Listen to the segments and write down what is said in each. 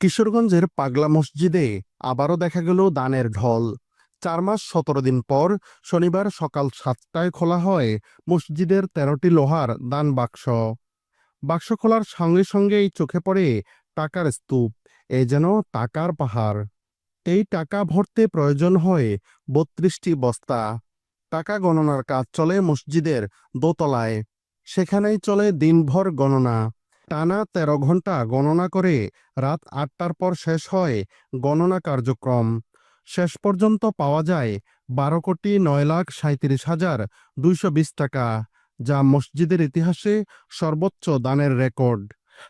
কিশোরগঞ্জের পাগলা মসজিদে আবারও দেখা গেল দানের ঢল। চার মাস সতেরো দিন পর শনিবার সকাল সাতটায় খোলা হয় মসজিদের তেরোটি লোহার দান বাক্স। বাক্স খোলার সঙ্গে সঙ্গেই চোখে পড়ে টাকার স্তূপ, এ যেন টাকার পাহাড়। এই টাকা ভরতে প্রয়োজন হয় বত্রিশটি বস্তা। টাকা গণনার কাজ চলে মসজিদের দোতলায়, সেখানেই চলে দিনভর গণনা। টানা তেরো ঘণ্টা গণনা করে রাত আটটার পর শেষ হয় গণনা কার্যক্রম। শেষ পর্যন্ত পাওয়া যায় বারো কোটি নয় লাখ সাঁত্রিশ হাজার দুইশো বিশ টাকা, যা মসজিদের ইতিহাসে সর্বোচ্চ দানের রেকর্ড।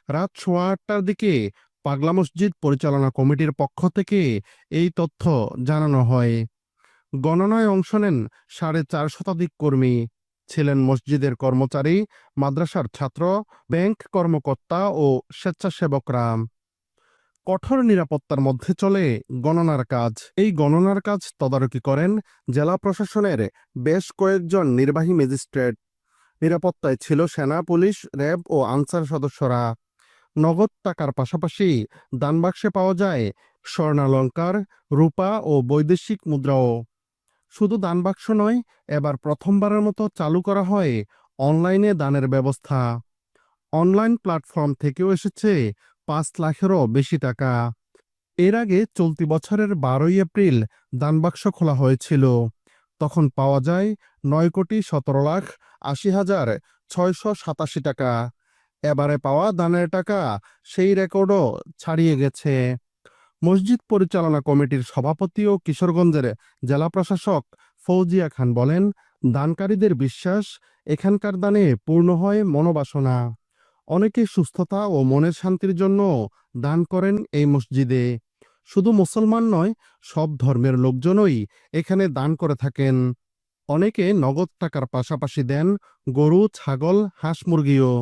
রাত সোয়া আটটার দিকে পাগলা মসজিদ পরিচালনা কমিটির পক্ষ থেকে এই তথ্য জানানো হয়। গণনায় অংশ নেন সাড়ে চার শতাধিক কর্মী। ছিলেন মসজিদের কর্মচারী, মাদ্রাসার ছাত্র, ব্যাংক কর্মকর্তা ও স্বেচ্ছাসেবকরা। কঠোর নিরাপত্তার মধ্যে চলে গণনার কাজ। এই গণনার কাজ তদারকি করেন জেলা প্রশাসনের বেশ কয়েকজন নির্বাহী ম্যাজিস্ট্রেট। নিরাপত্তায় ছিল সেনা, পুলিশ, র্যাব ও আনসার সদস্যরা। নগদ টাকার পাশাপাশি দানবাক্সে পাওয়া যায় স্বর্ণালঙ্কার, রূপা ও বৈদেশিক মুদ্রাও। শুধু দানবাক্স নয়, এবার প্রথমবারের মতো চালু করা হয় অনলাইনে দানের ব্যবস্থা। অনলাইন প্ল্যাটফর্ম থেকেও এসেছে পাঁচ লাখেরও বেশি টাকা। এর আগে চলতি বছরের বারোই এপ্রিল দানবাক্স খোলা হয়েছিল। তখন পাওয়া যায় নয় কোটি সতেরো লাখ আশি হাজার ছয়শো সাতাশি টাকা। এবারে পাওয়া দানের টাকা সেই রেকর্ডও ছাড়িয়ে গেছে। মসজিদ পরিচালনা কমিটির সভাপতি ও কিশোরগঞ্জের জেলা প্রশাসক ফৌজিয়া খান বলেন, দানকারীদের বিশ্বাস এখানকার দানে পূর্ণ হয় মনোবাসনা। অনেকে সুস্থতা ও মনের শান্তির জন্য দান করেন এই মসজিদে। শুধু মুসলমান নয়, সব ধর্মের লোকজনই এখানে দান করে থাকেন। অনেকে নগদ টাকার পাশাপাশি দেন, গরু, ছাগল, হাঁস মুরগিও।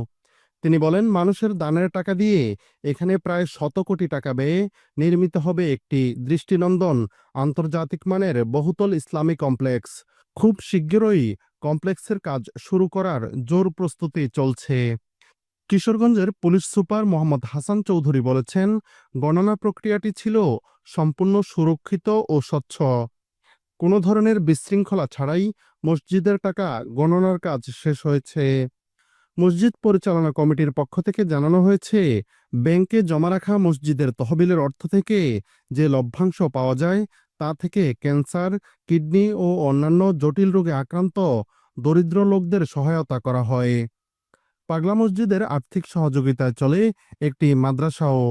তিনি বলেন, মানুষের দানের টাকা দিয়ে এখানে প্রায় শত কোটি টাকা ব্যয়ে নির্মিত হবে একটি দৃষ্টিনন্দন আন্তর্জাতিক মানের বহুতল ইসলামী কমপ্লেক্স। খুব শীঘ্রই কমপ্লেক্সের কাজ শুরু করার জোর প্রস্তুতি চলছে। কিশোরগঞ্জের পুলিশ সুপার মোহাম্মদ হাসান চৌধুরী বলেছেন, গণনা প্রক্রিয়াটি ছিল সম্পূর্ণ সুরক্ষিত ও স্বচ্ছ। কোনো ধরনের বিশৃঙ্খলা ছাড়াই মসজিদের টাকা গণনার কাজ শেষ হয়েছে। মসজিদ পরিচালনা কমিটির পক্ষ থেকে জানানো হয়েছে, ব্যাংকে জমা রাখা মসজিদের তহবিলের অর্থ থেকে যে লভ্যাংশ পাওয়া যায়, তা থেকে ক্যান্সার, কিডনি ও অন্যান্য জটিল রোগে আক্রান্ত দরিদ্র লোকদের সহায়তা করা হয়। পাগলা মসজিদের আর্থিক সহযোগিতায় চলে একটি মাদ্রাসাও।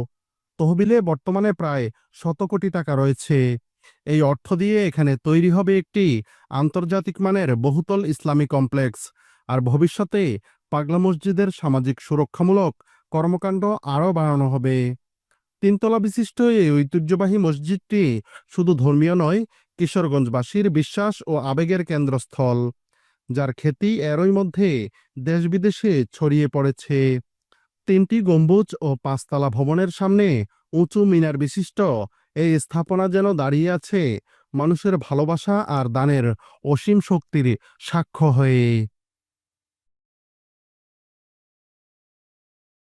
তহবিলে বর্তমানে প্রায় শত কোটি টাকা রয়েছে। এই অর্থ দিয়ে এখানে তৈরি হবে একটি আন্তর্জাতিক মানের বহুতল ইসলামী কমপ্লেক্স। আর ভবিষ্যতে পাগলা মসজিদের সামাজিক সুরক্ষামূলক কর্মকাণ্ড আরও বাড়ানো হবে। তিনতলা বিশিষ্ট এই ঐতিহ্যবাহী মসজিদটি শুধু ধর্মীয় নয়, কিশোরগঞ্জবাসীর বিশ্বাস ও আবেগের কেন্দ্রস্থল, যার খ্যাতি এরই মধ্যে দেশ বিদেশে ছড়িয়ে পড়েছে। তিনটি গম্বুজ ও পাঁচতলা ভবনের সামনে উঁচু মিনার বিশিষ্ট এই স্থাপনা যেন দাঁড়িয়ে আছে মানুষের ভালোবাসা আর দানের অসীম শক্তির সাক্ষ্য হয়ে।